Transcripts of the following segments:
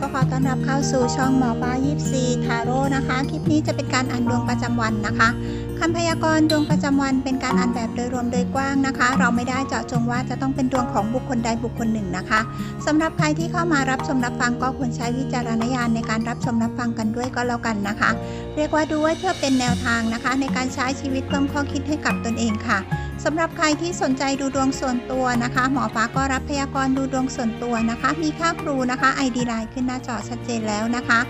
ก็ขอต้อนรับเข้าสู่ช่องหมอฟ้ายิปซีทาโร่นะคะ คลิปนี้จะเป็นการอ่านดวงประจำวันนะคะคำพยากรณ์ดวงประจำวันเป็นการอ่านแบบโดยรวมโดยกว้างนะคะ เราไม่ได้เจาะจงว่าจะต้องเป็นดวงของบุคคลใดบุคคลหนึ่งนะคะสำหรับใครที่เข้ามารับชมรับฟังก็ควรใช้วิจารณญาณในการรับชมรับฟังกันด้วยก็แล้วกันนะคะ เรียกว่าดูไว้เพื่อเป็นแนวทางนะคะ ในการใช้ชีวิตเพิ่มข้อคิดให้กับตนเองค่ะสำหรับใครที่สนใจดูดวงส่วนตัวนะคะ หมอฟ้าก็รับพยากรณ์ดูดวงส่วนตัวนะคะ มีค่าครูนะคะ ID ไลน์ขึ้นหน้าจอชัดเจนแล้วนะคะ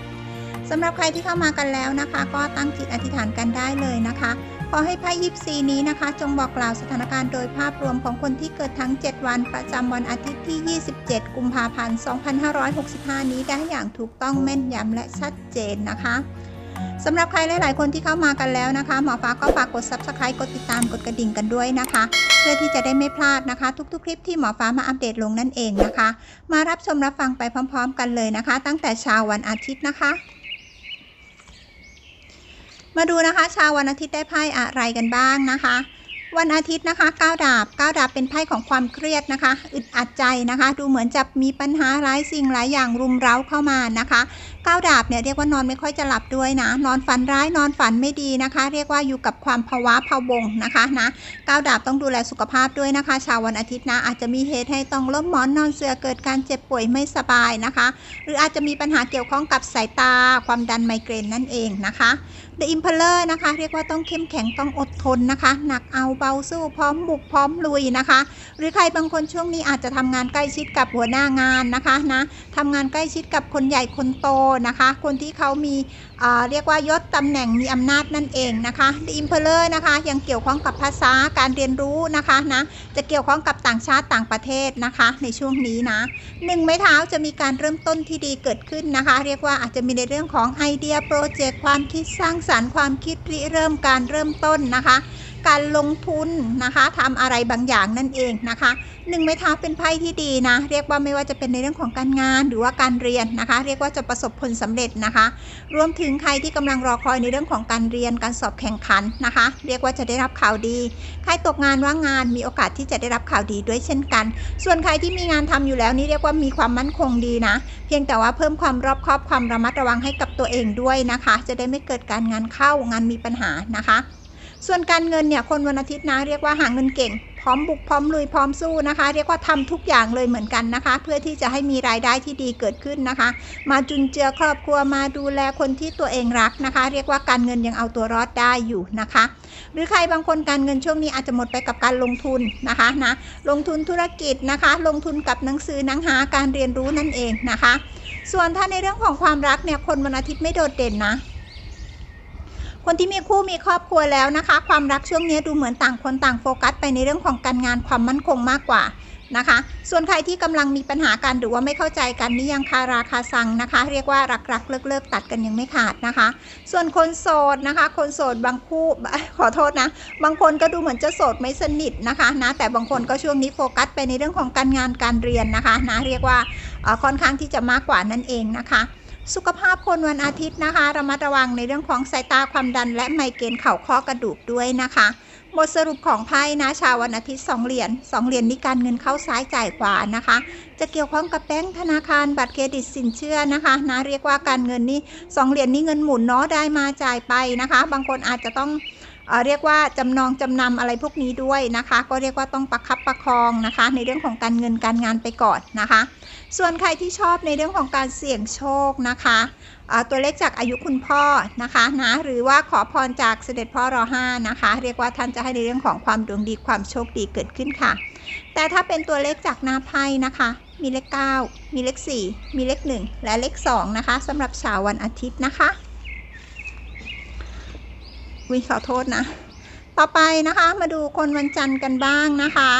สำหรับใครที่เข้ามากันแล้วนะคะ ก็ตั้งจิตอธิษฐานกันได้เลยนะคะขอให้ไพ่ยิปซีนี้นะคะ จงบอกกล่าวสถานการณ์โดยภาพรวมของคนที่เกิดทั้ง 7 วันประจำวันอาทิตย์ที่ 27 กุมภาพันธ์ 2565 นี้ได้อย่างถูกต้องแม่นยำและชัดเจนนะคะ สำหรับใครหลาย ๆ คนที่เข้ามากันแล้วนะคะ หมอฟ้าก็ฝากกด subscribe กดติดตามกดกระดิ่งกันด้วยนะคะ เพื่อที่จะได้ไม่พลาดนะคะ ทุก ๆ คลิปที่หมอฟ้ามาอัปเดตลงนั่นเองนะคะ มารับชมรับฟังไปพร้อม ๆ กันเลยนะคะ ตั้งแต่เช้าวันอาทิตย์นะคะ มาดูนะคะเชาววันอาทิตย์ได้ไพ่อะไรกันบ้างนะคะวันอาทิตย์นะคะ9ดาบ9ดาบเป็นไพ่ของความเครียดนะคะ อึดอัดใจนะคะ ดูเหมือนจะมีปัญหาหลายสิ่งหลายอย่างรุมเร้าเข้ามานะคะ 9ดาบเนี่ยเรียกว่านอนไม่ค่อยจะหลับด้วยนะ นอนฝันร้ายนอนฝันไม่ดีนะคะ เรียกว่าอยู่กับความภาวะพะวงนะคะนะ9ดาบต้องดูแลสุขภาพด้วยนะคะ ชาววันอาทิตย์นะอาจจะมีเหตุให้ต้องล้มหมอนนอนเสือเกิดการเจ็บป่วยไม่สบายนะคะ หรืออาจจะมีปัญหาเกี่ยวข้องกับสายตา ความดันไมเกรนนั่นเองนะคะ The Impaler นะคะเรียกว่าต้องเข้มแข็งต้องอดทนนะคะ หนักเอาเบาสู้พร้อมบุกพร้อมลุยนะคะ หรือใครบางคนช่วงนี้อาจจะทำงานใกล้ชิดกับหัวหน้างานนะคะนะทำงานใกล้ชิดกับคนใหญ่คนโตนะคะ คนที่เขามีเรียกว่ายศตำแหน่งมีอำนาจนั่นเองนะคะ The Impaler นะคะยังเกี่ยวข้องกับภาษาการเรียนรู้นะคะนะจะเกี่ยวข้องกับต่างชาติต่างประเทศนะคะ ในช่วงนี้นะหนึ่งไม้เท้าจะมีการเริ่มต้นที่ดีเกิดขึ้นนะคะ เรียกว่าอาจจะมีในเรื่องของไอเดียโปรเจกต์ความคิดสร้างสรรค์ความคิดริเริ่มการเริ่มต้นนะคะ การลงทุนนะคะทำอะไรบางอย่างนั่นเองนะคะหนึ่งไม้เท้าเป็นไพ่ที่ดีนะ เรียกว่าไม่ว่าจะเป็นในเรื่องของการงานหรือว่าการเรียนนะคะ เรียกว่าจะประสบผลสำเร็จนะคะ รวมถึงใครที่กำลังรอคอยในเรื่องของการเรียนการสอบแข่งขันนะคะ เรียกว่าจะได้รับข่าวดี ใครตกงานว่างงานมีโอกาสที่จะได้รับข่าวดีด้วยเช่นกัน ส่วนใครที่มีงานทำอยู่แล้วนี่เรียกว่ามีความมั่นคงดีนะ เพียงแต่ว่าเพิ่มความรอบคอบความระมัดระวังให้กับตัวเองด้วยนะคะ จะได้ไม่เกิดการงานเข้างานมีปัญหานะคะ ส่วนการเงินเนี่ยคนวันอาทิตย์นะเรียกว่าหาเงินเก่ง พร้อมบุกพร้อมลุยพร้อมสู้นะคะ เรียกว่าทำทุกอย่างเลยเหมือนกันนะคะ เพื่อที่จะให้มีรายได้ที่ดีเกิดขึ้นนะคะ มาจุนเจือครอบครัวมาดูแลคนที่ตัวเองรักนะคะ เรียกว่าการเงินยังเอาตัวรอดได้อยู่นะคะ หรือใครบางคนการเงินช่วงนี้อาจจะหมดไปกับการลงทุนนะคะนะลงทุนธุรกิจนะคะ ลงทุนกับหนังสือหนังหาการเรียนรู้นั่นเองนะคะ ส่วนถ้าในเรื่องของความรักเนี่ยคนวันอาทิตย์ไม่โดดเด่นนะ คนที่มีคู่มีครอบครัวแล้วนะคะ ความรักช่วงนี้ดูเหมือนต่างคนต่างโฟกัสไปในเรื่องของการงานความมั่นคงมากกว่านะคะ ส่วนใครที่กำลังมีปัญหากันหรือว่าไม่เข้าใจกันนี่ยังคาราคาซังนะคะ เรียกว่ารักๆเลิกเลิกตัดกันยังไม่ขาดนะคะ ส่วนคนโสดนะคะ คนโสดบางคู่ขอโทษนะ บางคนก็ดูเหมือนจะโสดไม่สนิทนะคะนะแต่บางคนก็ช่วงนี้โฟกัสไปในเรื่องของการงานการเรียนนะคะนะเรียกว่าค่อนข้างที่จะมากกว่านั่นเองนะคะ สุขภาพคนวันอาทิตย์นะคะระมัดระวังในเรื่องของสายตาความดัน และไมเกรนเข่าข้อกระดูกด้วยนะคะ บทสรุปของไพ่นะชาววันอาทิตย์ 2 เหรียญ2เหรียญนี้การเงินเข้าซ้ายจ่ายขวานะคะ จะเกี่ยวข้องกับแบงค์ธนาคารบัตรเครดิตสินเชื่อนะคะนะเรียกว่าการเงินนี่2เหรียญนี้เงินหมุนเนาะได้มาจ่ายไปนะคะ บางคนอาจจะต้อง เอเรียกว่าจำนองจำนำอะไรพวกนี้ด้วยนะคะ ก็เรียกว่าต้องประคับประคองนะคะ ในเรื่องของการเงินการงานไปก่อนนะคะ ส่วนใครที่ชอบในเรื่องของการเสี่ยงโชคนะคะตัวเลขจากอายุคุณพ่อนะคะนะหรือว่าขอพรจากเสด็จพ่อรอห้านะคะ เรียกว่าท่านจะให้ในเรื่องของความดวงดีความโชคดีเกิดขึ้นค่ะ แต่ถ้าเป็นตัวเลขจากหน้าไพ่นะคะ มีเลข 9 มีเลข 4 มีเลข 1 และเลข 2 นะคะสำหรับช้าวันอาทิตย์นะคะ วิขอโทษนะ ต่อไปนะคะมาดูคนวันจันทร์กันบ้างนะคะ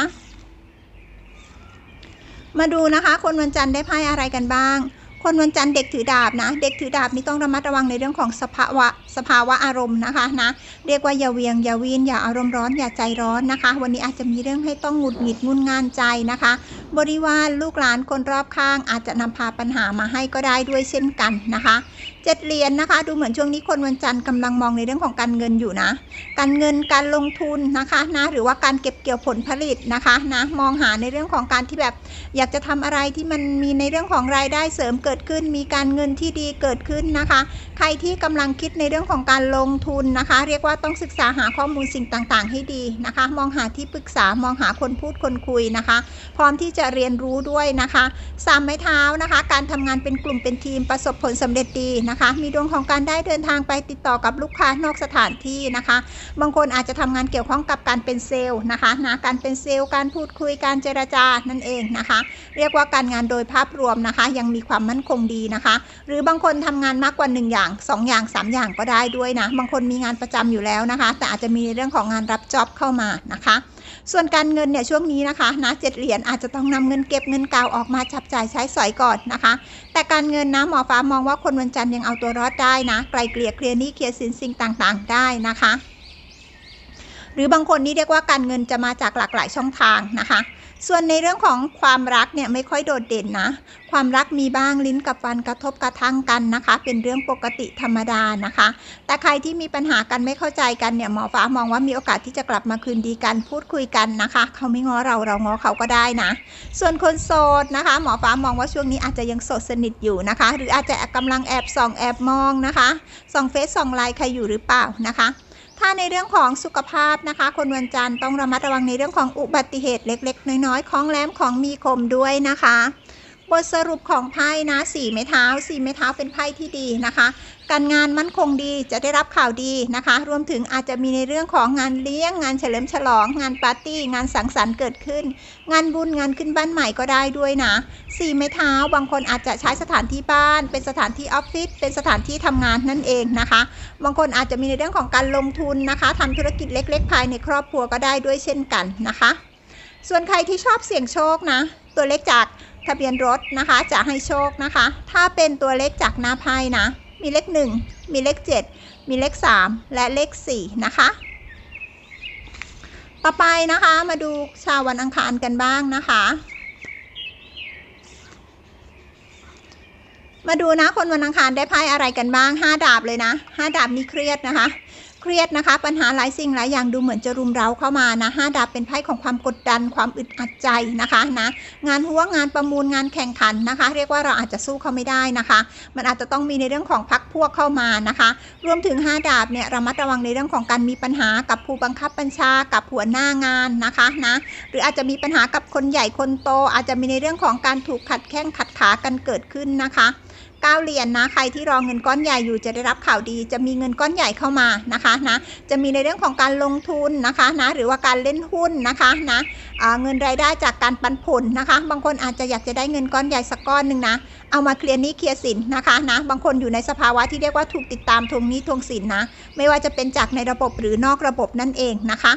มาดูนะคะคนวันจันทร์ได้ไพ่อะไรกันบ้าง คนวันจันทร์เด็กถือดาบนะ เด็กถือดาบนี่ต้องระมัดระวังในเรื่องของสภาวะสภาวะอารมณ์นะคะนะเรียกว่าอย่าเวียงอย่าวีนอย่าอารมณ์ร้อนอย่าใจร้อนนะคะ วันนี้อาจจะมีเรื่องให้ต้องหงุดหงิดงุนงานใจนะคะ บริวารลูกหลานคนรอบข้าง อาจจะนำพาปัญหามาให้ก็ได้ด้วยเช่นกันนะคะเจ็ดเหรียญนะคะ ดูเหมือนช่วงนี้คนวันจันทร์กำลังมองในเรื่องของการเงินอยู่นะ การเงินการลงทุนนะคะนะหรือว่าการเก็บเกี่ยวผลผลิตนะคะนะมองหาในเรื่องของการที่แบบอยากจะทำอะไรที่มันมีในเรื่องของรายได้เสริมเกิดขึ้น มีการเงินที่ดีเกิดขึ้นนะคะ ใครที่กำลังคิดในเรื่องื่องของการลงทุนนะคะ เรียกว่าต้องศึกษาหาข้อมูลสิ่งต่างๆ ให้ดีนะคะ มองหาที่ปรึกษามองหาคนพูดคนคุยนะคะ พร้อมที่จะเรียนรู้ด้วยนะคะสามไม้เท้านะคะ การทำงานเป็นกลุ่มเป็นทีมประสบผลสำเร็จดีนะคะ มีดวงของการได้เดินทางไปติดต่อกับลูกค้านอกสถานที่นะคะ บางคนอาจจะทำงานเกี่ยวข้องกับการเป็นเซลล์นะคะนะการเป็นเซลล์การพูดคุยการเจรจานั่นเองนะคะ เรียกว่าการงานโดยภาพรวมนะคะ ยังมีความมั่นคงดีนะคะ หรือบางคนทำงานมากกว่า 1 อย่าง 2 อย่าง 3 อย่างก็ได้ด้วยนะ บางคนมีงานประจำอยู่แล้วนะคะ แต่อาจจะมีเรื่องของงานรับจ็อบเข้ามานะคะ ส่วนการเงินเนี่ยช่วงนี้นะคะนะเจ็ดเหรียญอาจจะต้องนำเงินเก็บเงินเก่าออกมาจับจ่ายใช้สอยก่อนนะคะ แต่การเงินนะหมอฟ้ามองว่าคนวันจันทร์ยังเอาตัวรอดได้นะ ไกลเกลี่ยเคลียร์หนี้เคลียร์สินสิ่งต่างๆ ได้นะคะ หรือบางคนนี่เรียกว่าการเงินจะมาจากหลากหลายช่องทางนะคะ ส่วนในเรื่องของความรักเนี่ยไม่ค่อยโดดเด่นนะ ความรักมีบ้างลิ้นกับฟันกระทบกระทั่งกันนะคะ เป็นเรื่องปกติธรรมดานะคะ แต่ใครที่มีปัญหากันไม่เข้าใจกันเนี่ยหมอฟ้ามองว่ามีโอกาสที่จะกลับมาคืนดีกันพูดคุยกันนะคะ เขาไม่ง้อเราเราง้อเขาก็ได้นะ ส่วนคนโสดนะคะ หมอฟ้ามองว่าช่วงนี้อาจจะยังโสดสนิทอยู่นะคะ หรืออาจจะกำลังแอบส่องแอบมองนะคะส่องเฟซส่องไลน์ใครอยู่หรือเปล่านะคะ ถ้าในเรื่องของสุขภาพนะคะ คนวันจันทร์ต้องระมัดระวังในเรื่องของอุบัติเหตุเล็ก ๆ น้อยๆของแหลมของมีคมด้วยนะคะ บทสรุปของไพ่นะสี่ไม้เท้าสี่ไม้เท้าเป็นไพ่ที่ดีนะคะ การงานมั่นคงดีจะได้รับข่าวดีนะคะ รวมถึงอาจจะมีในเรื่องของงานเลี้ยง งานเฉลิมฉลอง งานปาร์ตี้ งานสังสรรค์เกิดขึ้น งานบุญงานขึ้นบ้านใหม่ก็ได้ด้วยนะสี่ไม้เท้าบางคนอาจจะใช้สถานที่บ้าน เป็นสถานที่ออฟฟิศเป็นสถานที่ทำงานนั่นเองนะคะ บางคนอาจจะมีในเรื่องของการลงทุนนะคะทำธุรกิจเล็ก ๆ ภายในครอบครัวก็ได้ด้วยเช่นกันนะคะ ส่วนใครที่ชอบเสี่ยงโชคนะ ตัวเลขจาก ทะเบียนรถนะคะ จะให้โชคนะคะ ถ้าเป็นตัวเลขจากหน้าไพ่นะ มีเลข 1 มีเลข 7 มีเลข 3 และเลข 4 นะคะ ต่อไปนะคะมาดูชาววันอังคารกันบ้างนะคะ มาดูนะคนวันอังคารได้ไพ่อะไรกันบ้าง 5 ดาบเลยนะ 5 ดาบมีเครียดนะคะ รียดนะคะ ปัญหาหลายสิ่งหลายอย่างดูเหมือนจะรุมเร้าเข้ามานะห้าดาบเป็นไพ่ของความกดดันความอึดอัดใจนะคะนะงานหัวงานประมูลงานแข่งขันนะคะ เรียกว่าเราอาจจะสู้เขาไม่ได้นะคะ มันอาจจะต้องมีในเรื่องของพักพวกเข้ามานะคะ รวมถึง5ดาบเนี่ยระมัดระวังในเรื่องของการมีปัญหากับผู้บังคับบัญชากับหัวหน้างานนะคะนะหรืออาจจะมีปัญหากับคนใหญ่คนโต อาจจะมีในเรื่องของการถูกขัดแข้งขัดขากันเกิดขึ้นนะคะ ก้าวเหรียญนะใครที่รองเงินก้อนใหญ่อยู่จะได้รับข่าวดี จะมีเงินก้อนใหญ่เข้ามานะคะนะจะมีในเรื่องของการลงทุนนะคะนะหรือว่าการเล่นหุ้นนะคะนะเงินรายได้จากการปันผลนะคะ บางคนอาจจะอยากจะได้เงินก้อนใหญ่สักก้อนหนึ่งนะเอามาเคลียร์หนี้เคลียร์สินนะคะนะบางคนอยู่ในสภาวะที่เรียกว่าถูกติดตามทวงหนี้ทวงสินนะ ไม่ว่าจะเป็นจากในระบบหรือนอกระบบนั่นเองนะคะ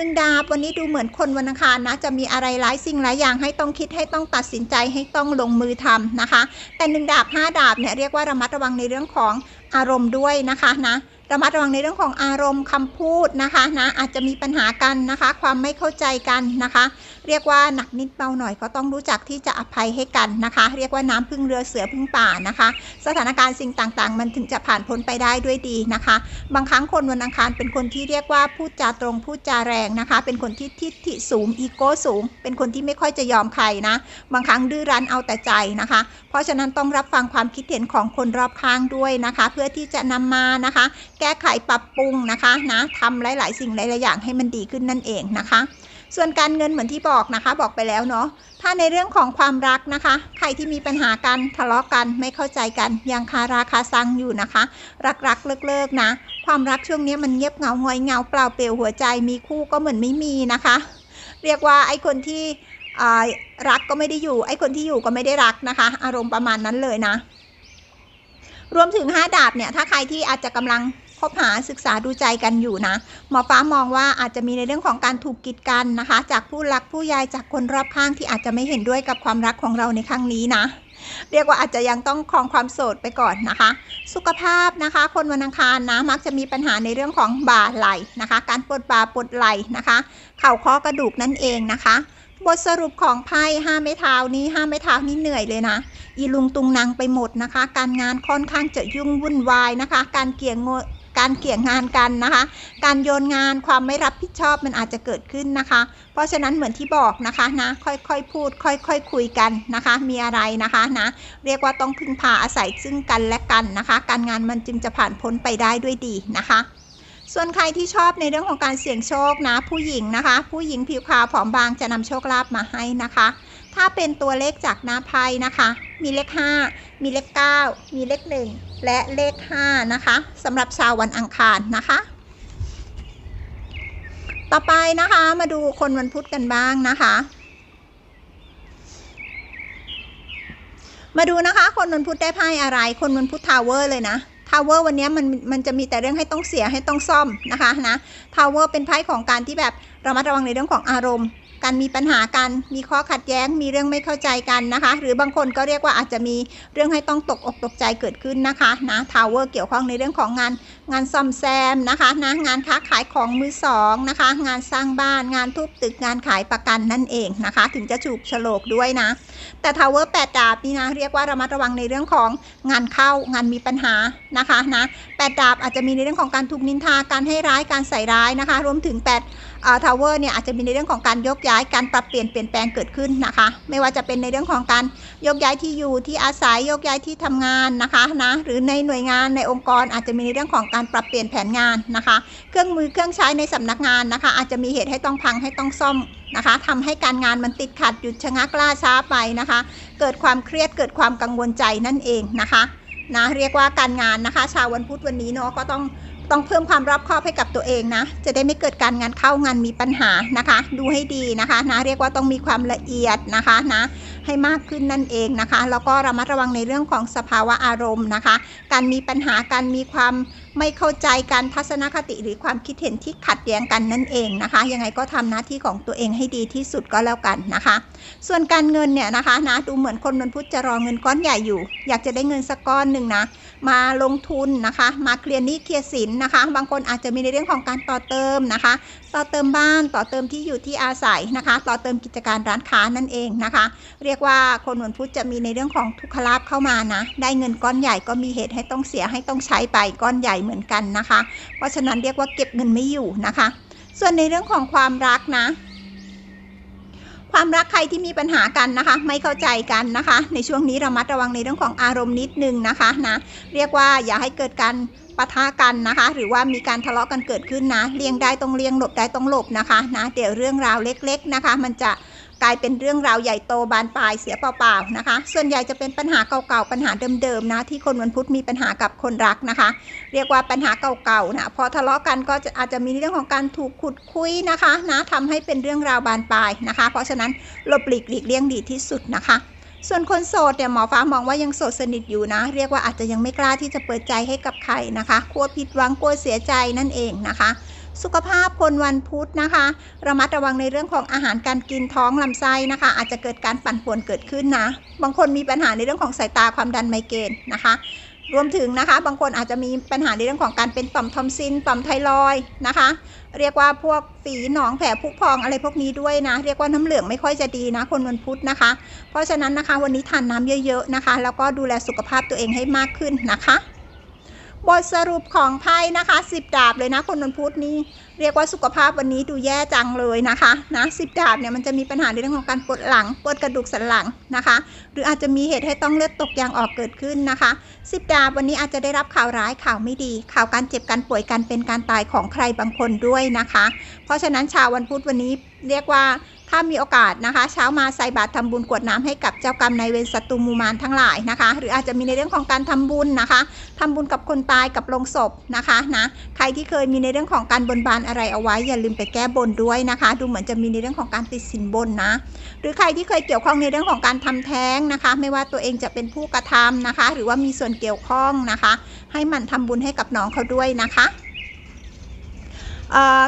นึ่งดาบวันนี้ดูเหมือนคนวันอังคารนะ จะมีอะไรหลายสิ่งหลายอย่างให้ต้องคิดให้ต้องตัดสินใจให้ต้องลงมือทำนะคะ แต่หนึ่งดาบห้าดาบเนี่ยเรียกว่าระมัดระวังในเรื่องของอารมณ์ด้วยนะคะนะระมัดระวังในเรื่องของอารมณ์คำพูดนะคะนะอาจจะมีปัญหากันนะคะ ความไม่เข้าใจกันนะคะ เรียกว่าหนักนิดเบาหน่อยก็ต้องรู้จักที่จะอภัยให้กันนะคะ เรียกว่าน้ำพึ่งเรือเสือพึ่งป่านะคะ สถานการณ์สิ่งต่างๆ มันถึงจะผ่านพ้นไปได้ด้วยดีนะคะ บางครั้งคนวันอังคารเป็นคนที่เรียกว่าพูดจาตรงพูดจาแรงนะคะ เป็นคนที่ทิฐิสูงอีโก้สูง เป็นคนที่ไม่ค่อยจะยอมใครนะ บางครั้งดื้อรั้นเอาแต่ใจนะคะ เพราะฉะนั้นต้องรับฟังความคิดเห็นของคนรอบข้างด้วยนะคะ เพื่อที่จะนำมานะคะ แก้ไขปรับปรุงนะคะนะทำหลาย ๆ สิ่งหลายๆอย่างให้มันดีขึ้นนั่นเองนะคะ ส่วนการเงินเหมือนที่บอกนะคะ บอกไปแล้วเนาะถ้าในเรื่องของความรักนะคะ ใครที่มีปัญหากันทะเลาะกันไม่เข้าใจกันยังคาราคาซังอยู่นะคะ รักๆเลิกๆนะ ความรักช่วงนี้มันเงียบเหงาหงอยเงาเปล่าเปลี่ยวหัวใจมีคู่ก็เหมือนไม่มีนะคะ เรียกว่าไอ้คนที่รักก็ไม่ได้อยู่ ไอ้คนที่อยู่ก็ไม่ได้รักนะคะ อารมณ์ประมาณนั้นเลยนะ รวมถึง 5 ดาบเนี่ย ถ้าใครที่อาจจะกำลัง คบหาศึกษาดูใจกันอยู่นะ หมอฟ้ามองว่าอาจจะมีในเรื่องของการถูกกีดกันนะคะ จากผู้รักผู้ใยจากคนรอบข้างที่อาจจะไม่เห็นด้วยกับความรักของเราในครั้งนี้นะเรียกว่าอาจจะยังต้องครองความโสดไปก่อนนะคะ สุขภาพนะคะ คนวันอังคารนะมักจะมีปัญหาในเรื่องของบ่าไหล่นะคะ การปวดบ่าปวดไหล่นะคะ เข่าข้อกระดูกนั่นเองนะคะ บทสรุปของไพ่ห้าไม้เท้านี้ห้าไม้เท้านี้เหนื่อยเลยนะอีลุงตุงนางไปหมดนะคะ การงานค่อนข้างจะยุ่งวุ่นวายนะคะ การเกี่ยงง การเกี่ยงงานกันนะคะ การโยนงานความไม่รับผิดชอบมันอาจจะเกิดขึ้นนะคะ เพราะฉะนั้นเหมือนที่บอกนะคะนะค่อยๆพูด ค่อยๆคคุยกันนะคะ มีอะไรนะคะนะเรียกว่าต้องพึ่งพาอาศัยซึ่งกันและกันนะคะ การงานมันจึงจะผ่านพ้นไปได้ด้วยดีนะคะ ส่วนใครที่ชอบในเรื่องของการเสี่ยงโชคนะ ผู้หญิงนะคะ ผู้หญิงผิวขาวผอมบางจะนำโชคลาภมาให้นะคะ ถ้าเป็นตัวเลขจากหน้าไพ่นะคะ มีเลข 5 มีเลข 9 มีเลข 1 และเลข 5 นะคะสำหรับชาววันอังคารนะคะ ต่อไปนะคะมาดูคนวันพุธกันบ้างนะคะมาดูนะคะ คนวันพุธได้ไพ่อะไร คนวันพุธทาวเวอร์เลยนะ ทาวเวอร์วันนี้มันมันจะมีแต่เรื่องให้ต้องเสียให้ต้องซ่อมนะคะนะทาวเวอร์เป็นไพ่ของการที่แบบระมัดระวังในเรื่องของอารมณ์ การมีปัญหากัน มีข้อขัดแย้ง มีเรื่องไม่เข้าใจกันนะคะ หรือบางคนก็เรียกว่าอาจจะมีเรื่องให้ต้องตกอกตกใจเกิดขึ้นนะคะนะทาวเวอร์เกี่ยวข้องในเรื่องของงานงานซ่อมแซมนะคะนะงานค้าขายของมือสองนะคะ งานสร้างบ้าน งานทุบตึกงานขายประกันนั่นเองนะคะ ถึงจะถูกฉลกด้วยนะ แต่ทาวเวอร์แปดดาบนี่นะเรียกว่าระมัดระวังในเรื่องของงานเข้างานมีปัญหานะคะนะแปดดาบอาจจะมีในเรื่องของการถูกนินทาการให้ร้ายการใส่ร้ายนะคะ รวมถึงแปด ทาวเวอร์เนี่ยอาจจะมีในเรื่องของการยกย้ายการปรับเปลี่ยนเปลี่ยนแปลงเกิดขึ้นนะคะ ไม่ว่าจะเป็นในเรื่องของการยกย้ายที่อยู่ที่อาศัยยกย้ายที่ทำงานนะคะนะหรือในหน่วยงานในองค์กรอาจจะมีในเรื่องของการปรับเปลี่ยนแผนงานนะคะ เครื่องมือเครื่องใช้ในสำนักงานนะคะ อาจจะมีเหตุให้ต้องพังให้ต้องซ่อมนะคะทำให้การงานมันติดขัดหยุดชะงักล่าช้าไปนะคะ เกิดความเครียดเกิดความกังวลใจนั่นเองนะคะนะเรียกว่าการงานนะคะ ชาววันพุธวันนี้เนาะก็ต้อง ต้องเพิ่มความรอบคอบให้กับตัวเองนะ จะได้ไม่เกิดการงานเข้างานมีปัญหานะคะ ดูให้ดีนะคะนะเรียกว่าต้องมีความละเอียดนะคะนะให้มากขึ้นนั่นเองนะคะ แล้วก็ระมัดระวังในเรื่องของสภาวะอารมณ์นะคะ การมีปัญหาการมีความ ไม่เข้าใจการทัศนคติหรือความคิดเห็นที่ขัดแย้งกันนั่นเองนะคะ ยังไงก็ทำหน้าที่ของตัวเองให้ดีที่สุดก็แล้วกันนะคะ ส่วนการเงินเนี่ยนะคะนะดูเหมือนคนมันพุธจะรอเงินก้อนใหญ่อยู่ อยากจะได้เงินสักก้อนหนึ่งนะ มาลงทุนนะคะ มาเคลียร์หนี้เคลียร์สินนะคะ บางคนอาจจะมีในเรื่องของการต่อเติมนะคะ ต่อเติมบ้านต่อเติมที่อยู่ที่อาศัยนะคะ ต่อเติมกิจการร้านค้านั่นเองนะคะ เรียกว่าคนวันพุธจะมีในเรื่องของทุกขลาภเข้ามานะ ได้เงินก้อนใหญ่ก็มีเหตุให้ต้องเสียให้ต้องใช้ไปก้อนใหญ่เหมือนกันนะคะ เพราะฉะนั้นเรียกว่าเก็บเงินไม่อยู่นะคะ ส่วนในเรื่องของความรักนะความรักใครที่มีปัญหากันนะคะ ไม่เข้าใจกันนะคะ ในช่วงนี้เรามัดระวังในเรื่องของอารมณ์นิดนึงนะคะนะเรียกว่าอย่าให้เกิดการ ปะทะกันนะคะ หรือว่ามีการทะเลาะกันเกิดขึ้นนะเลี่ยงได้ต้องเลี่ยงหลบได้ต้องหลบนะคะนะเดี๋ยวเรื่องราวเล็ก ๆนะคะ มันจะกลายเป็นเรื่องราวใหญ่โตบานปลายเสียเปล่าๆนะคะ ส่วนใหญ่จะเป็นปัญหาเก่าๆปัญหาเดิมๆนะที่คนวันพุธมีปัญหากับคนรักนะคะ เรียกว่าปัญหาเก่าๆนะพอทะเลาะกันก็จะอาจจะมีเรื่องของการถูกขุดคุยนะคะนะทำให้เป็นเรื่องราวบานปลายนะคะ เพราะฉะนั้นหลบหลีกหลีกเลี่ยงดีที่สุดนะคะ ส่วนคนโสดเนี่ยหมอฟ้ามองว่ายังโสดสนิทอยู่นะ เรียกว่าอาจจะยังไม่กล้าที่จะเปิดใจให้กับใครนะคะกลัวผิดหวังกลัวเสียใจนั่นเองนะคะ สุขภาพคนวันพุธนะคะ ระมัดระวังในเรื่องของอาหารการกินท้องลำไส้นะคะ อาจจะเกิดการปั่นป่วนเกิดขึ้นนะ บางคนมีปัญหาในเรื่องของสายตาความดันไมเกรนนะคะ รวมถึงนะคะ บางคนอาจจะมีปัญหาในเรื่องของการเป็นต่อมทอมซินต่อมไทรอยนะคะ เรียกว่าพวกฝีหนองแผลผุพองอะไรพวกนี้ด้วยนะ เรียกว่าน้ำเหลืองไม่ค่อยจะดีนะ คนวันพุธนะคะ เพราะฉะนั้นนะคะ วันนี้ทานน้ำเยอะๆนะคะ แล้วก็ดูแลสุขภาพตัวเองให้มากขึ้นนะคะ บทสรุปของไพ่นะคะสิบดาบเลยนะคนวันพุธนี้ เรียกว่าสุขภาพวันนี้ดูแย่จังเลยนะคะนะสิบดาบเนี่ยมันจะมีปัญหาในเรื่องของการปวดหลังปวดกระดูกสันหลังนะคะ หรืออาจจะมีเหตุให้ต้องเลือดตกยางออกเกิดขึ้นนะคะสิบดาบวันนี้อาจจะได้รับข่าวร้ายข่าวไม่ดี ข่าวการเจ็บการป่วยการเป็นการตายของใครบางคนด้วยนะคะ เพราะฉะนั้นชาววันพุธวันนี้เรียกว่า ถ้ามีโอกาสนะคะ เช้ามาใส่บาตรทำบุญกวดน้ำให้กับเจ้ากรรมนายเวรศัตรูมูมานทั้งหลายนะคะ หรืออาจจะมีในเรื่องของการทำบุญนะคะทำบุญกับคนตายกับโลงศพนะคะนะใครที่เคยมีในเรื่องของการบนบานอะไรเอาไว้ อย่าลืมไปแก้บนด้วยนะคะ ดูเหมือนจะมีในเรื่องของการติดสินบนนะ หรือใครที่เคยเกี่ยวข้องในเรื่องของการทำแท้งนะคะ ไม่ว่าตัวเองจะเป็นผู้กระทำนะคะ หรือว่ามีส่วนเกี่ยวข้องนะคะ ให้มันทำบุญให้กับน้องเขาด้วยนะคะ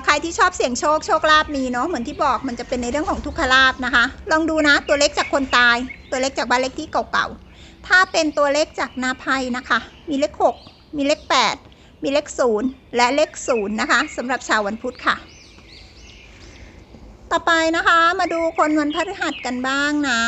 ใครที่ชอบเสี่ยงโชคโชคลาภมีเนาะเหมือนที่บอกมันจะเป็นในเรื่องของทุกขลาภนะคะ ลองดูนะตัวเล็กจากคนตาย ตัวเล็กจากบ้านเล็กที่เก่าๆ ถ้าเป็นตัวเลขจากนาภัยนะคะ มีเลข 6 มีเลข 8 มีเลข 0 และเลข 0 นะคะสำหรับชาววันพุธค่ะ ต่อไปนะคะมาดูคนวันพฤหัสกันบ้างนะ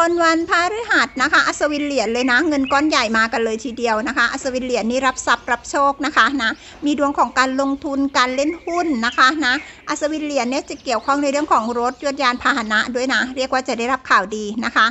คนวันพฤหัสนะคะ อัศวินเหรียญเลยนะ เงินก้อนใหญ่มากันเลยทีเดียวนะคะ อัศวินเหรียญนี่รับทรัพย์รับโชคนะคะนะ มีดวงของการลงทุนการเล่นหุ้นนะคะนะ อัศวินเหรียญเนี่ยจะเกี่ยวข้องในเรื่องของรถยนต์ยานพาหนะด้วยนะ เรียกว่าจะได้รับข่าวดีนะคะ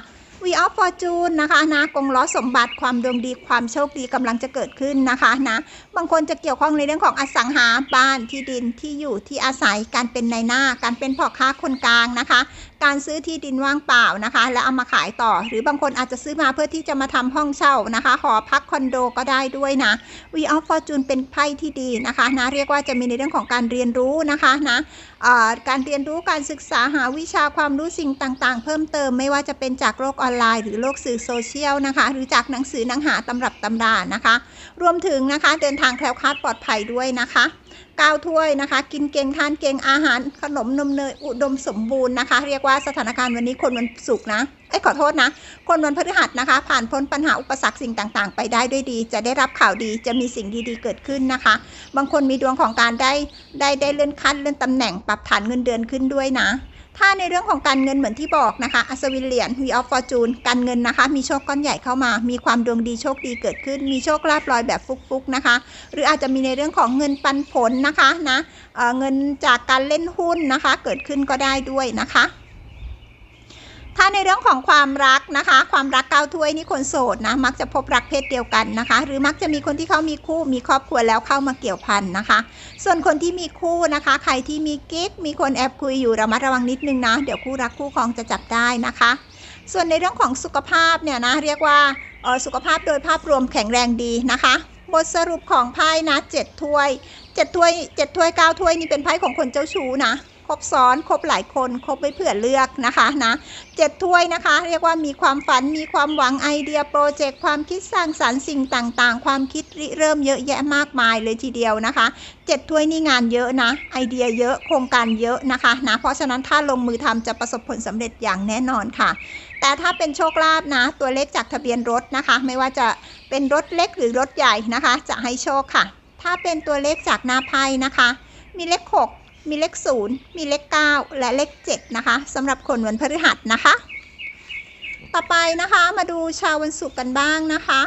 We of Fortune นะคะนะกงล้อสมบัติความดวงดีความโชคดีกำลังจะเกิดขึ้นนะคะนะบางคนจะเกี่ยวข้องในเรื่องของอสังหาบ้านที่ดินที่อยู่ที่อาศัยการเป็นนายหน้า การเป็นพ่อค้าคนกลางนะคะการซื้อที่ดินว่างเปล่านะคะ แล้วเอามาขายต่อ หรือบางคนอาจจะซื้อมาเพื่อที่จะมาทำห้องเช่านะคะหอพักคอนโดก็ได้ด้วยนะ We of Fortune เป็นไพ่ที่ดีนะคะนะเรียกว่าจะมีในเรื่องของการเรียนรู้นะคะนะการเรียนรู้การศึกษาหาวิชาความรู้สิ่งต่างๆ เพิ่มเติมไม่ว่าจะเป็นจากโลกออนไลน์ หรือโลกสื่อโซเชียลนะคะหรือจากหนังสือหนังหาตำรับตำรานะคะ รวมถึงนะคะเดินทางแคล้วคลาดปลอดภัยด้วยนะคะ ก้าวถ้วยนะคะ กินเก่งทานเก่งอาหารขนมนมเนยอุดมสมบูรณ์นะคะ เรียกว่าสถานการณ์วันนี้คนวันศุกร์นะไอ้ขอโทษนะ คนวันพฤหัสนะคะ ผ่านพ้นปัญหาอุปสรรคสิ่งต่างๆ ไปได้ด้วยดี จะได้รับข่าวดีจะมีสิ่งดีๆเกิดขึ้นนะคะ บางคนมีดวงของการได้ได้ได้เลื่อนขั้นเลื่อนตำแหน่งปรับฐานเงินเดือนขึ้นด้วยนะ ถ้าในเรื่องของการเงินเหมือนที่บอกนะคะ อัศวินเหรียญ We of Fortune การเงินนะคะ มีโชคก้อนใหญ่เข้ามา มีความดวงดีโชคดีเกิดขึ้น มีโชคลาภลอยแบบฟุกๆนะคะ หรืออาจจะมีในเรื่องของเงินปันผลนะคะนะเเงินจากการเล่นหุ้นนะคะ เกิดขึ้นก็ได้ด้วยนะคะ ถ้าในเรื่องของความรักนะคะ ความรักเก้าถ้วยนี่คนโสดนะมักจะพบรักเพศเดียวกันนะคะ หรือมักจะมีคนที่เขามีคู่มีครอบครัวแล้วเข้ามาเกี่ยวพันนะคะ ส่วนคนที่มีคู่นะคะ ใครที่มีกิ๊กมีคนแอบคุยอยู่ระมัดระวังนิดนึงนะเดี๋ยวคู่รักคู่ครองจะจับได้นะคะ ส่วนในเรื่องของสุขภาพเนี่ยนะเรียกว่าออสุขภาพโดยภาพรวมแข็งแรงดีนะคะบทสรุปของไพ่นะเจ็ดถ้วยเจ็ดถ้วยเจ็ดถ้วยเก้าถ้วยนี่เป็นไพ่ของคนเจ้าชู้นะ ครบซ้อนครบหลายคนครบไว้เผื่อเลือกนะคะนะเจ็ดถ้วยนะคะ เรียกว่ามีความฝันมีความหวังไอเดียโปรเจกต์ความคิดสร้างสรรค์สิ่งต่างๆ ความคิดริเริ่มเยอะแยะมากมายเลยทีเดียวนะคะเจ็ดถ้วยนี่งานเยอะนะ ไอเดียเยอะโครงการเยอะนะคะนะเพราะฉะนั้นถ้าลงมือทำจะประสบผลสำเร็จอย่างแน่นอนค่ะ แต่ถ้าเป็นโชคลาภนะ ตัวเลขจากทะเบียนรถนะคะ ไม่ว่าจะเป็นรถเล็กหรือรถใหญ่นะคะ จะให้โชคค่ะ ถ้าเป็นตัวเลขจากหน้าไพ่นะคะ มีเลข6 มีเลข 0 มีเลข 9 และเลข 7 นะคะสำหรับคนวันพฤหัสนะคะ ต่อไปนะคะมาดูชาววันศุกร์กันบ้างนะคะ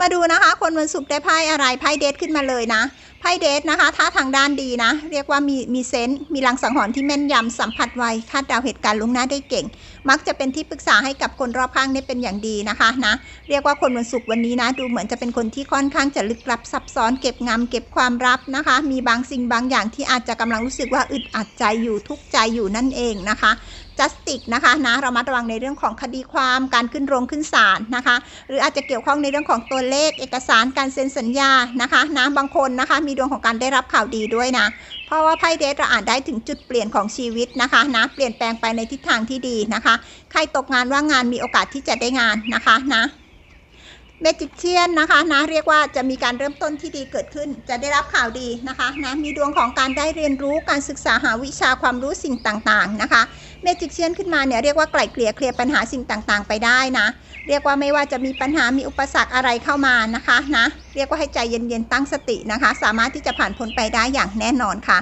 มาดูนะคะ คนวันศุกร์ได้ไพ่อะไรไพ่เดทขึ้นมาเลยนะไพ่เดทนะคะ ถ้าทางด้านดีนะ เรียกว่ามีมีเซนส์มีลังสังหรณ์ที่แม่นยำสัมผัสไวคาดเดาเหตุการณ์ล่วงหน้าได้เก่ง มักจะเป็นที่ปรึกษาให้กับคนรอบข้างได้เป็นอย่างดีนะคะนะเรียกว่าคนวันศุกร์วันนี้นะ ดูเหมือนจะเป็นคนที่ค่อนข้างจะลึกลับซับซ้อนเก็บงำเก็บความลับนะคะ มีบางสิ่งบางอย่างที่อาจจะกำลังรู้สึกว่าอึดอัดใจอยู่ทุกใจอยู่นั่นเองนะคะ จัสติกนะคะนะเรามาระวังในเรื่องของคดีความการขึ้นโรงขึ้นศาลนะคะ หรืออาจจะเกี่ยวข้องในเรื่องของตัวเลขเอกสารการเซ็นสัญญานะคะนะบางคนนะคะ มีดวงของการได้รับข่าวดีด้วยนะเพราะว่าไพ่เดทเราอ่านได้ถึงจุดเปลี่ยนของชีวิตนะคะนะเปลี่ยนแปลงไปในทิศทางที่ดีนะคะ ใครตกงานว่างงานมีโอกาสที่จะได้งานนะคะนะ เมจิกเชียนนะคะนะเรียกว่าจะมีการเริ่มต้นที่ดีเกิดขึ้น จะได้รับข่าวดีนะคะนะมีดวงของการได้เรียนรู้การศึกษาหาวิชาความรู้สิ่งต่างๆนะคะเมจิกเชียนขึ้นมาเนี่ยเรียกว่าไกล่เกลี่ยเคลียร์ปัญหาสิ่งต่างๆ ไปได้นะ เรียกว่าไม่ว่าจะมีปัญหามีอุปสรรคอะไรเข้ามานะคะนะเรียกว่าให้ใจเย็นๆตั้งสตินะคะ สามารถที่จะผ่านพ้นไปได้อย่างแน่นอนค่ะ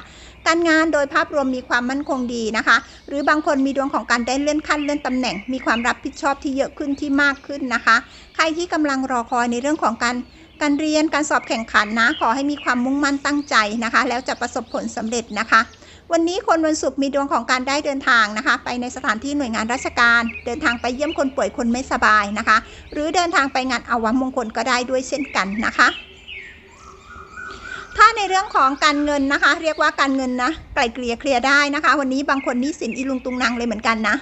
การงานโดยภาพรวมมีความมั่นคงดีนะคะ หรือบางคนมีดวงของการได้เลื่อนขั้นเลื่อนตำแหน่ง มีความรับผิดชอบที่เยอะขึ้นที่มากขึ้นนะคะ ใครที่กำลังรอคอยในเรื่องของการการเรียนการสอบแข่งขันนะ ขอให้มีความมุ่งมั่นตั้งใจนะคะ แล้วจะประสบผลสำเร็จนะคะวันนี้คนวันศุกร์มีดวงของการได้เดินทางนะคะ ไปในสถานที่หน่วยงานราชการ เดินทางไปเยี่ยมคนป่วยคนไม่สบายนะคะ หรือเดินทางไปงานอาวมงคลก็ได้ด้วยเช่นกันนะคะ ถ้าในเรื่องของการเงินนะคะ เรียกว่าการเงินนะไกลเกลี่ยเคลียร์ได้นะคะ วันนี้บางคนนี้สินอีลุงตุงนางเลยเหมือนกันนะ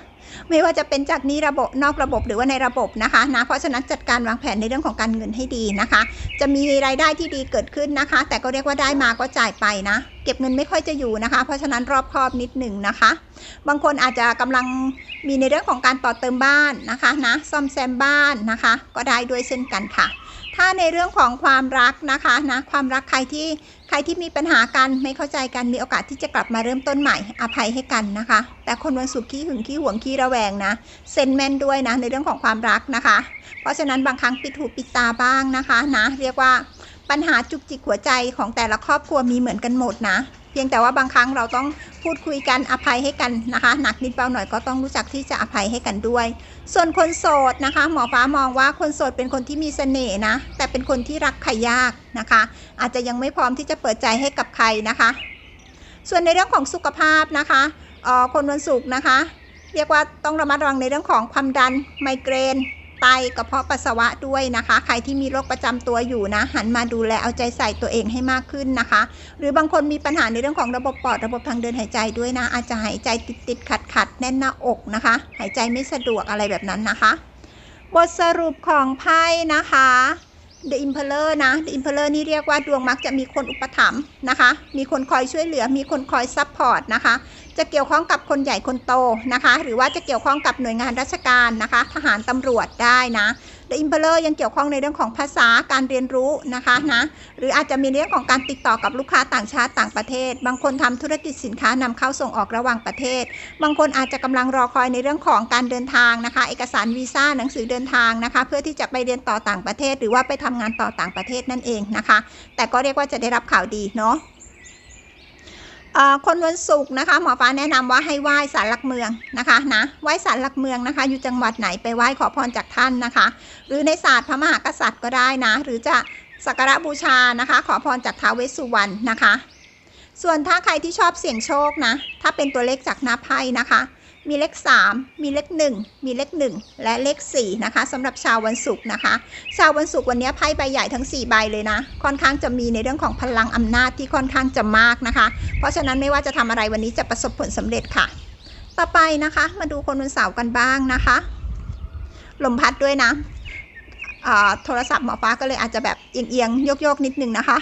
ไม่ว่าจะเป็นจากนี้ระบบนอกระบบหรือว่าในระบบนะคะนะเพราะฉะนั้นจัดการวางแผนในเรื่องของการเงินให้ดีนะคะ จะมีรายได้ที่ดีเกิดขึ้นนะคะ แต่ก็เรียกว่าได้มาก็จ่ายไปนะ เก็บเงินไม่ค่อยจะอยู่นะคะ เพราะฉะนั้นรอบคอบนิดหนึ่งนะคะ บางคนอาจจะกำลังมีในเรื่องของการต่อเติมบ้านนะคะนะซ่อมแซมบ้านนะคะ ก็ได้ด้วยเช่นกันค่ะ ถ้าในเรื่องของความรักนะคะนะความรักใครที่ใครที่มีปัญหากันไม่เข้าใจกันมีโอกาสที่จะกลับมาเริ่มต้นใหม่อภัยให้กันนะคะ แต่คนวันศุกร์ขี้หึงขี้หวงขี้ระแวงนะเซนแมนด้วยนะในเรื่องของความรักนะคะ เพราะฉะนั้นบางครั้งปิดหูปิดตาบ้างนะคะนะเรียกว่าปัญหาจุกจิกหัวใจของแต่ละครอบครัวมีเหมือนกันหมดนะ พียงแต่ว่าบางครั้งเราต้องพูดคุยกันอภัยให้กันนะคะ หนักนิดเบาหน่อยก็ต้องรู้จักที่จะอภัยให้กันด้วย ส่วนคนโสดนะคะ หมอฟ้ามองว่าคนโสดเป็นคนที่มีเสน่ห์นะ แต่เป็นคนที่รักใครยากนะคะ อาจจะยังไม่พร้อมที่จะเปิดใจให้กับใครนะคะ ส่วนในเรื่องของสุขภาพนะคะออคนวันศุกร์นะคะ เรียกว่าต้องระมัดระวังในเรื่องของความดันไมเกรน ไตกระเพาะปัสสาวะด้วยนะคะ ใครที่มีโรคประจำตัวอยู่นะ หันมาดูแลเอาใจใส่ตัวเองให้มากขึ้นนะคะ หรือบางคนมีปัญหาในเรื่องของระบบปอดระบบทางเดินหายใจด้วยนะ อาจจะหายใจติดติดขัดขัดแน่นหน้าอกนะคะ หายใจไม่สะดวกอะไรแบบนั้นนะคะ บทสรุปของไพ่นะคะ The Emperor นะ The Emperor นี่เรียกว่าดวงมักจะมีคนอุปถัมภ์นะคะ มีคนคอยช่วยเหลือ มีคนคอยซัพพอร์ตนะคะ จะเกี่ยวข้องกับคนใหญ่คนโตนะคะ หรือว่าจะเกี่ยวข้องกับหน่วยงานราชการนะคะ ทหารตำรวจได้นะ The Emperor ยังเกี่ยวข้องในเรื่องของภาษาการเรียนรู้นะคะนะหรืออาจจะมีเรื่องของการติดต่อกับลูกค้าต่างชาติต่างประเทศ บางคนทำธุรกิจสินค้านำเข้าส่งออกระหว่างประเทศ บางคนอาจจะกำลังรอคอยในเรื่องของการเดินทางนะคะ เอกสารวีซ่าหนังสือเดินทางนะคะ เพื่อที่จะไปเรียนต่อต่างประเทศ หรือว่าไปทำงานต่อต่างประเทศนั่นเองนะคะ แต่ก็เรียกว่าจะได้รับข่าวดีเนาะ คนวันศุกร์นะคะ หมอฟ้าแนะนำว่าให้ไหว้ศาลหลักเมืองนะคะนะไหว้ศาลหลักเมืองนะคะ อยู่จังหวัดไหนไปไหว้ขอพรจากท่านนะคะ หรือในศาสตร์พระมหากษัตริย์ก็ได้นะ หรือจะสักการะบูชานะคะ ขอพรจากท้าวเวสสุวรรณนะคะ ส่วนถ้าใครที่ชอบเสี่ยงโชคนะ ถ้าเป็นตัวเลขจากหน้าไพ่นะคะ มีเลข 3 มีเลข 1 มีเลข 1 และเลข 4 นะคะสำหรับชาววันศุกร์นะคะ ชาววันศุกร์วันนี้ไพ่ใบใหญ่ทั้ง 4 ใบเลยนะ ค่อนข้างจะมีในเรื่องของพลังอำนาจที่ค่อนข้างจะมากนะคะ เพราะฉะนั้นไม่ว่าจะทำอะไรวันนี้จะประสบผลสำเร็จค่ะ ต่อไปนะคะ มาดูคนวันเสาร์กันบ้างนะคะลมพัดด้วยนะโทรศัพท์หมอฟ้าก็เลยอาจจะแบบเอียงๆโยกๆนิดนึงนะคะ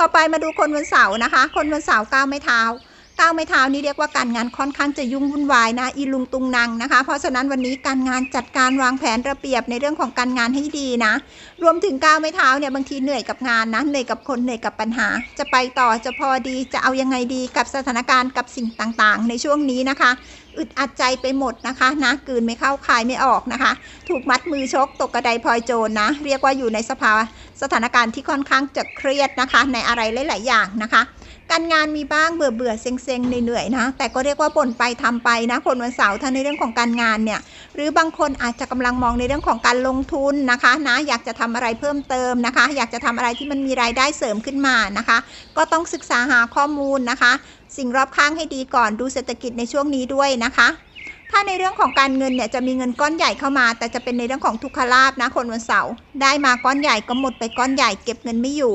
ต่อไปมาดูคนวันเสาร์นะคะ คนวันเสาร์ก้าวไม่เท้า ก้าวไม่เท้านี้เรียกว่าการงานค่อนข้างจะยุ่งวุ่นวายนะอีลุงตุงนางนะคะ เพราะฉะนั้นวันนี้การงานจัดการวางแผนระเบียบในเรื่องของการงานให้ดีนะ รวมถึงก้าวไม่เท้าเนี่ยบางทีเหนื่อยกับงานนะเหนื่อยกับคนเหนื่อยกับปัญหา จะไปต่อจะพอดีจะเอายังไงดีกับสถานการณ์กับสิ่งต่างๆ ในช่วงนี้นะคะ อึดอัดใจไปหมดนะคะนะกืนไม่เข้าคายไม่ออกนะคะ ถูกมัดมือชกตกกระไดพลอยโจรนะ เรียกว่าอยู่ในสภาวะสถานการณ์ที่ค่อนข้างจะเครียดนะคะ ในอะไรหลาย ๆ อย่างนะคะ การงานมีบ้างเบื่อเบื่อเซ็งเซ็งเหนื่อย ๆ นะ แต่ก็เรียกว่าบ่นไปทำไปนะคนวันเสาร์ถ้าในเรื่องของการงานเนี่ย หรือบางคนอาจจะกำลังมองในเรื่องของการลงทุนนะคะนะอยากจะทำอะไรเพิ่มเติมนะคะ อยากจะทำอะไรที่มันมีรายได้เสริมขึ้นมานะคะ ก็ต้องศึกษาหาข้อมูลนะคะ สิ่งรอบข้างให้ดีก่อนดูเศรษฐกิจในช่วงนี้ด้วยนะคะ ถ้าในเรื่องของการเงินเนี่ยจะมีเงินก้อนใหญ่เข้ามา แต่จะเป็นในเรื่องของทุกขลาบนะคนวันเสาร์ได้มาก้อนใหญ่ก็หมดไปก้อนใหญ่เก็บเงินไม่อยู่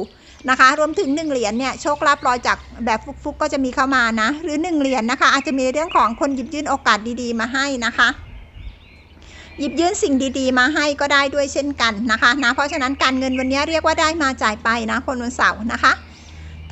นะคะรวมถึง 1 เหรียญเนี่ยโชคลาภลอยจากแบบฟุกๆก็จะมีเข้ามานะ หรือ 1 เหรียญนะคะ อาจจะมีเรื่องของคนหยิบยื่นโอกาสดีๆ มาให้นะคะ หยิบยื่นสิ่งดีๆ มาให้ก็ได้ด้วยเช่นกันนะคะนะเพราะฉะนั้นการเงินวันนี้เรียกว่าได้มาจ่ายไปนะคนวันเสาร์นะคะ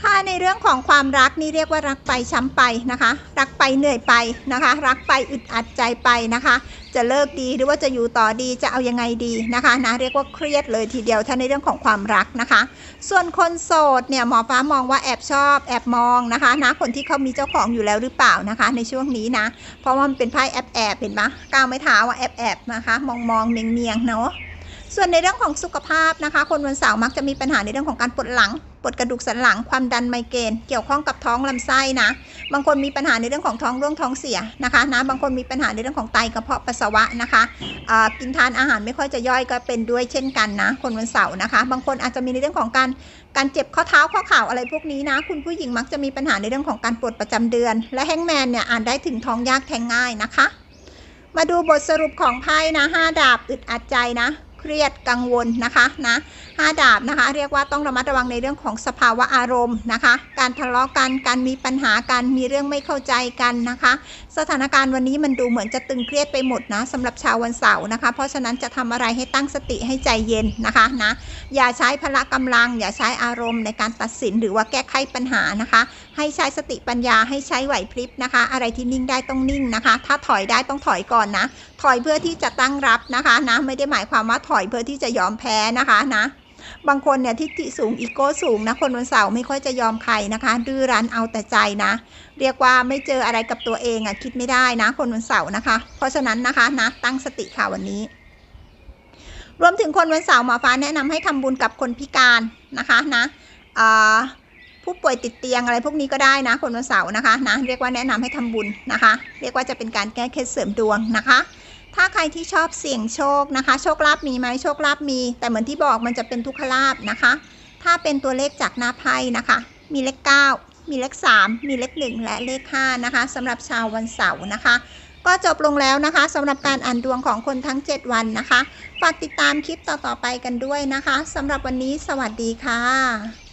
ถ้าในเรื่องของความรักนี่เรียกว่ารักไปช้ำไปนะคะ รักไปเหนื่อยไปนะคะ รักไปอึดอัดใจไปนะคะ จะเลิกดีหรือว่าจะอยู่ต่อดีจะเอายังไงดีนะคะนะเรียกว่าเครียดเลยทีเดียวถ้าในเรื่องของความรักนะคะ ส่วนคนโสดเนี่ยหมอฟ้ามองว่าแอบชอบแอบมองนะคะนะคนที่เขามีเจ้าของอยู่แล้วหรือเปล่านะคะ ในช่วงนี้นะ เพราะว่ามันเป็นไพ่แอบแอบเห็นปะก้าวไม่เท้าว่าแอบแอบนะคะมองมองเนียงเนียงเนาะส่วนในเรื่องของสุขภาพนะคะ คนวันเสาร์มักจะมีปัญหาในเรื่องของการปวดหลัง ปวดกระดูกสันหลังความดันไมเกรนเกี่ยวข้องกับท้องลำไส้นะ บางคนมีปัญหาในเรื่องของท้องร่วงท้องเสียนะคะนะบางคนมีปัญหาในเรื่องของไตกระเพาะปัสสาวะนะคะกินทานอาหารไม่ค่อยจะย่อยก็เป็นด้วยเช่นกันนะ คนวันเสาร์นะคะ บางคนอาจจะมีในเรื่องของการการเจ็บข้อเท้าข้อเข่าอะไรพวกนี้นะ คุณผู้หญิงมักจะมีปัญหาในเรื่องของการปวดประจำเดือน และแฮงแมนเนี่ยอ่านได้ถึงท้องยากแทงง่ายนะคะ มาดูบทสรุปของไพ่นะห้าดาบอึดอัดใจนะ เครียดกังวลนะคะนะห้าดาบนะคะ เรียกว่าต้องระมัดระวังในเรื่องของสภาวะอารมณ์นะคะ การทะเลาะกันการมีปัญหากันมีเรื่องไม่เข้าใจกันนะคะ สถานการณ์วันนี้มันดูเหมือนจะตึงเครียดไปหมดนะสำหรับชาววันเสาร์นะคะ เพราะฉะนั้นจะทำอะไรให้ตั้งสติให้ใจเย็นนะคะนะอย่าใช้พละกำลัง อย่าใช้อารมณ์ในการตัดสินหรือว่าแก้ไขปัญหานะคะ ให้ใช้สติปัญญาให้ใช้ไหวพริบนะคะ อะไรที่นิ่งได้ต้องนิ่งนะคะ ถ้าถอยได้ต้องถอยก่อนนะ ถอยเพื่อที่จะตั้งรับนะคะนะไม่ได้หมายความว่าถอยเพื่อที่จะยอมแพ้นะคะนะบางคนเนี่ยทิฏฐิสูงอีโก้สูงนะคนวันเสาร์ไม่ค่อยจะยอมใครนะคะดื้อรั้นเอาแต่ใจนะ เรียกว่าไม่เจออะไรกับตัวเองอะคิดไม่ได้นะ คนวันเสาร์นะคะ เพราะฉะนั้นนะคะนะตั้งสติค่ะวันนี้ รวมถึงคนวันเสาร์หมอฟ้าแนะนำให้ทำบุญกับคนพิการนะคะนะอ่า ผู้ป่วยติดเตียงอะไรพวกนี้ก็ได้นะคนวันเสาร์นะคะนะเรียกว่าแนะนำให้ทำบุญนะคะ เรียกว่าจะเป็นการแก้เคล็ดเสริมดวงนะคะ ถ้าใครที่ชอบเสี่ยงโชคนะคะ โชคลาภมีไหมโชคลาภมี แต่เหมือนที่บอกมันจะเป็นทุกขลาภนะคะ ถ้าเป็นตัวเลขจากหน้าไพ่นะคะ มีเลข 9 มีเลข 3 มีเลข 1 และเลข5นะคะสำหรับชาววันเสาร์นะคะก็จบลงแล้วนะคะสำหรับการอ่านดวงของคนทั้ง 7 วันนะคะ ฝากติดตามคลิปต่อ ๆ ไปกันด้วยนะคะสำหรับวันนี้สวัสดีค่ะ